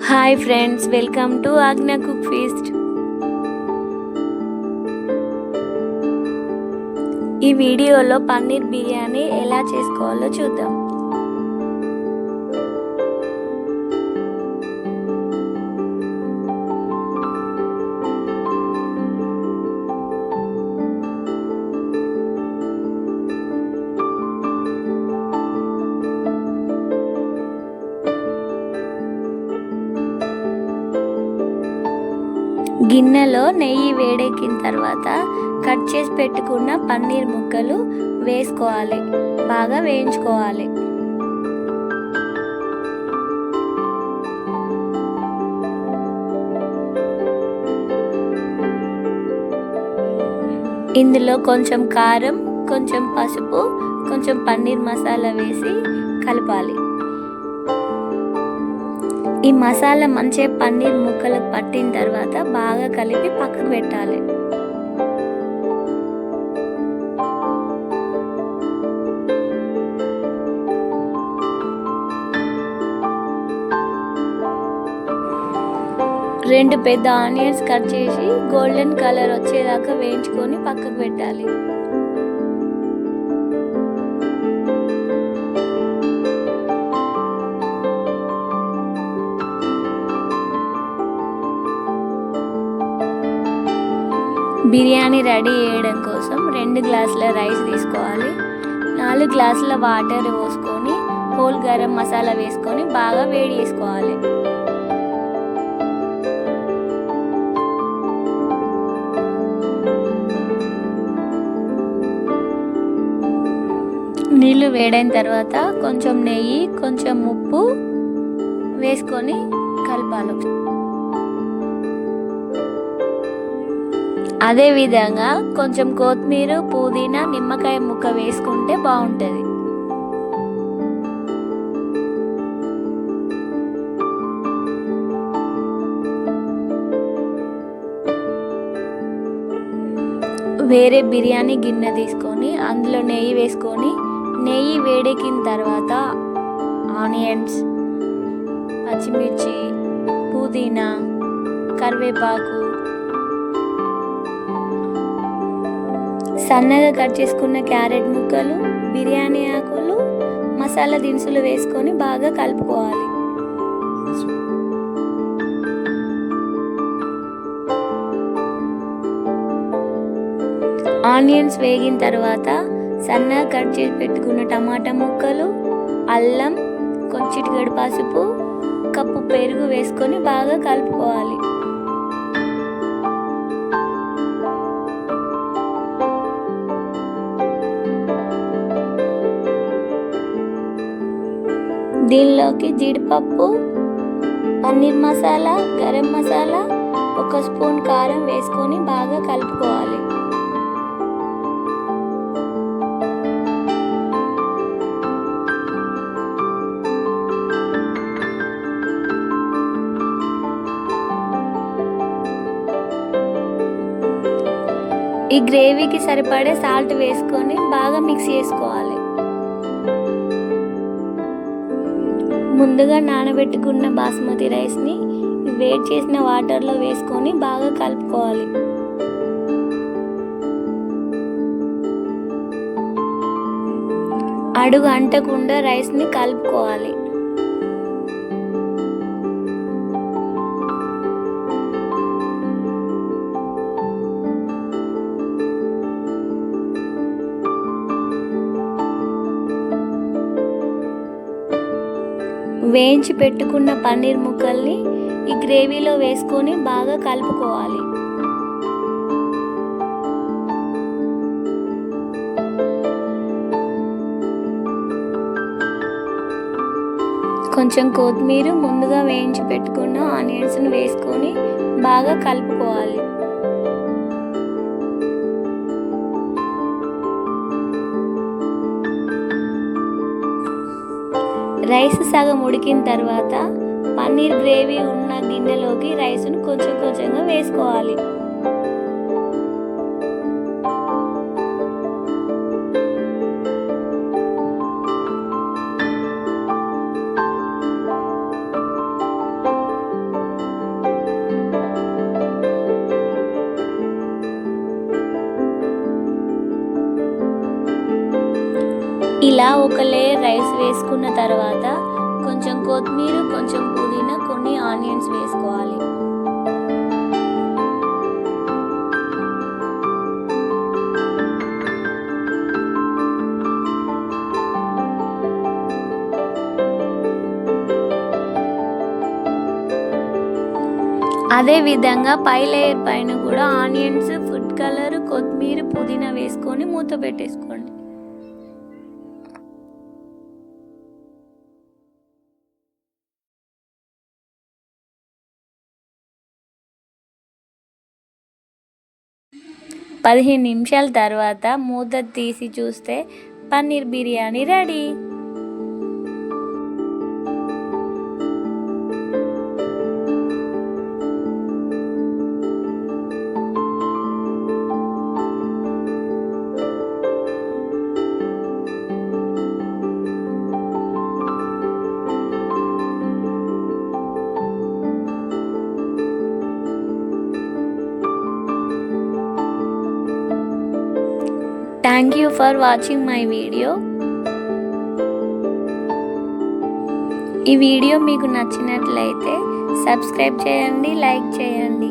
Hi friends welcome to Agnya cook feast. ఈ వీడియోలో పన్నీర్ బిర్యానీ ఎలా చేసుకోవాలో చూద్దాం. గిన్నెలో నెయ్యి వేడెక్కిన తర్వాత కట్ చేసి పెట్టుకున్న పన్నీర్ ముక్కలు వేసుకోవాలి. బాగా వేయించుకోవాలి. ఇందులో కొంచెం కారం కొంచెం పసుపు కొంచెం పన్నీర్ మసాలా వేసి కలపాలి. ఈ మసాలా మంచిగా పన్నీర్ ముక్కలు పట్టిన తర్వాత బాగా కలిపి పక్కకు పెట్టాలి. రెండు పెద్ద ఆనియన్స్ కట్ చేసి గోల్డెన్ కలర్ వచ్చేదాకా వేయించుకొని పక్కకు పెట్టాలి. బిర్యానీ రెడీ చేయడం కోసం రెండు గ్లాసుల రైస్ తీసుకోవాలి. నాలుగు గ్లాసుల వాటర్ పోసుకొని హోల్ గరం మసాలా వేసుకొని బాగా వేడి చేసుకోవాలి. నీళ్ళు వేడైన తర్వాత కొంచెం నెయ్యి కొంచెం ఉప్పు వేసుకొని కలపాలి. అదే విధంగా కొంచెం కొత్తిమీర పుదీనా నిమ్మకాయ ముక్క వేసుకుంటే బాగుంటుంది. వేరే బిర్యానీ గిన్నె తీసుకొని అందులో నెయ్యి వేసుకొని నెయ్యి వేడెక్కిన తర్వాత ఆనియన్స్ పచ్చిమిర్చి పుదీనా కరివేపాకు సన్నగా కట్ చేసుకున్న క్యారెట్ ముక్కలు బిర్యానీ ఆకులు మసాలా దినుసులు వేసుకొని బాగా కలుపుకోవాలి. ఆనియన్స్ వేగిన తర్వాత సన్నగా కట్ చేసి పెట్టుకున్న టమాటా ముక్కలు అల్లం కొంచెం గడి పసుపు కప్పు పెరుగు వేసుకొని బాగా కలుపుకోవాలి. దీనిలోకి జీడిపప్పు పన్నీర్ మసాలా గరం మసాలా ఒక స్పూన్ కారం వేసుకొని బాగా కలుపుకోవాలి. ఈ గ్రేవీకి సరిపడే సాల్ట్ వేసుకొని బాగా మిక్స్ చేసుకోవాలి. ముందుగా నానబెట్టుకున్న బాస్మతి రైస్ని వేడి చేసిన వాటర్లో వేసుకొని బాగా కలుపుకోవాలి. అడుగు అంటకుండా రైస్ని కలుపుకోవాలి. వేయించి పెట్టుకున్న పన్నీర్ ముక్కల్ని ఈ గ్రేవీలో వేసుకొని బాగా కలుపుకోవాలి. కొంచెం కొత్తిమీర ముందుగా వేయించి పెట్టుకున్న ఆనియన్స్ని వేసుకొని బాగా కలుపుకోవాలి. రైస్ సగం ఉడికిన తర్వాత పన్నీర్ గ్రేవీ ఉన్న గిన్నెలోకి రైస్ను కొంచెం కొంచెంగా వేసుకోవాలి. ఇలా ఒక లేయర్ రైస్ వేసుకున్న తర్వాత కొంచెం కొత్తిమీర కొంచెం పుదీనా కొన్ని ఆనియన్స్ వేసుకోవాలి. అదే విధంగా పై లేయర్ పైన కూడా ఆనియన్స్ ఫుడ్ కలర్ కొత్తిమీర పుదీనా వేసుకొని మూత పెట్టేసుకోండి. పదిహేను నిమిషాల తర్వాత మూత తీసి చూస్తే paneer biryani ready. Thank you for watching my video ఈ వీడియో మీకు నచ్చినట్లయితే సబ్స్క్రైబ్ చేయండి లైక్ చేయండి.